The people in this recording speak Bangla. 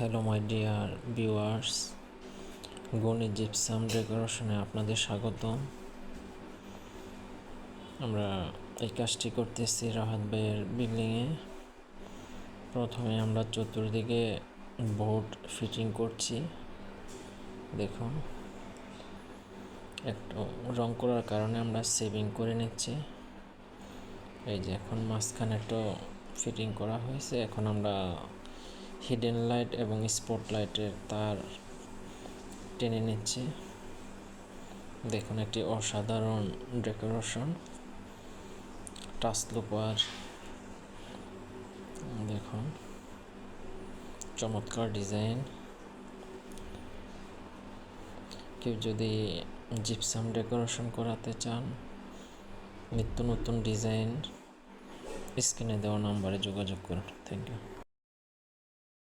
Hello my dear viewers Gani gypsum ডেকোরেশনে আপনাদের স্বাগতম। আমরা এই কাজটি করতেছি রাহাত ভাইয়ের বিল্ডিংয়ে প্রথমে আমরা চতুর্দিকে বোর্ড ফিটিং করছি। দেখুন। একটু রং করার কারণে আমরা সেভিং করে নিচ্ছি। এই যে এখন মাঝখানে একটু ফিটিং করা হয়েছে। এখন আমরা হিডেন লাইট এবং স্পট লাইটের তার টেনে নিচ্ছি। দেখুন, একটি অসাধারণ ডেকোরেশন টাসলুপার। দেখুন, চমৎকার ডিজাইন কেউ যদি জিপসাম ডেকোরেশন করাতে চান, নিত্য নতুন ডিজাইন স্ক্রিনে দেওয়া নাম্বারে যোগাযোগ করুন। Thank you